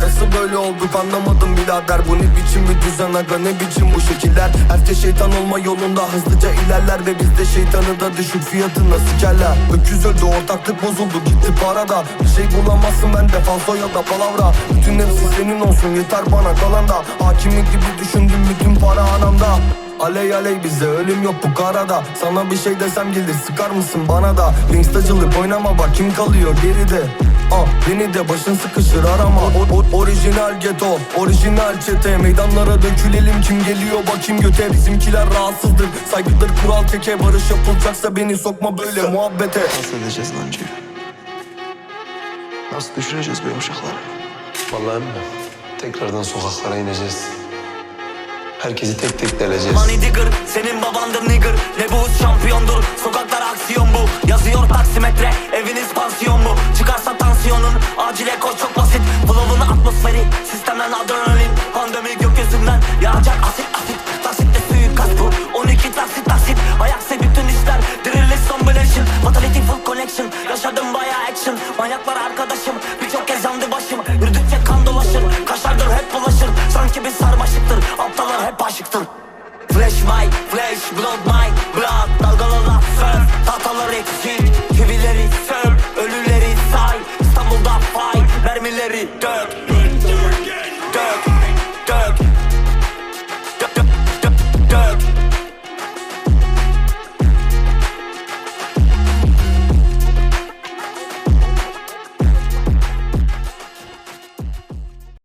Nasıl böyle olduk anlamadım birader. Bu ne biçim bir düzen aga ne biçim bu şekiller? Herkes şeytan olma yolunda hızlıca ilerler Ve bizde şeytanı da düşük fiyatına sikerler. Öküz öldü ortaklık bozuldu gitti parada Bir şey bulamazsın bende fazla ya da palavra. Bütün hepsi senin olsun yeter bana kalan da. Hakimlik gibi düşündüm bütün para Aley aley bize ölüm yok bu karada Sana bir şey desem gelir sıkar mısın bana da Gangstacılık oynama bak kim kalıyor geride Ah beni de başın sıkışır arama o, o- Orijinal ghetto, orijinal çete Meydanlara dökülelim kim geliyor bakayım göte Bizimkiler rahatsızdır, saygıdır kural keke Barış yapılacaksa beni sokma böyle muhabbete Nasıl edeceğiz lan Cüce? Nasıl düşüreceğiz bu yavşakları? Vallahi mi? Tekrardan sokaklara ineceğiz. Herkesi tek tek deleceğiz. Money digger senin babandır nigger. Ne bu şampiyondur? Sokaklar aksiyon bu. Yazıyor taksimetre eviniz pansiyon mu Çıkarsa tansiyonun acile koş çok basit. Flow'un atmosferi sistemden adrenalin. Pandemi gökyüzünden yağacak asit asit. Taksitte suikast bu. 12 taksit taksit. Ayakse bütün işler. Drillis combination Fatality full connection. Yaşadım bayağı action. Manyaklar arkadaşım. Birçok Flash blood my blood Dalgalı laf söz Hatalar eksik Kivileri sör Ölüleri say İstanbul'da fay Mermileri dök.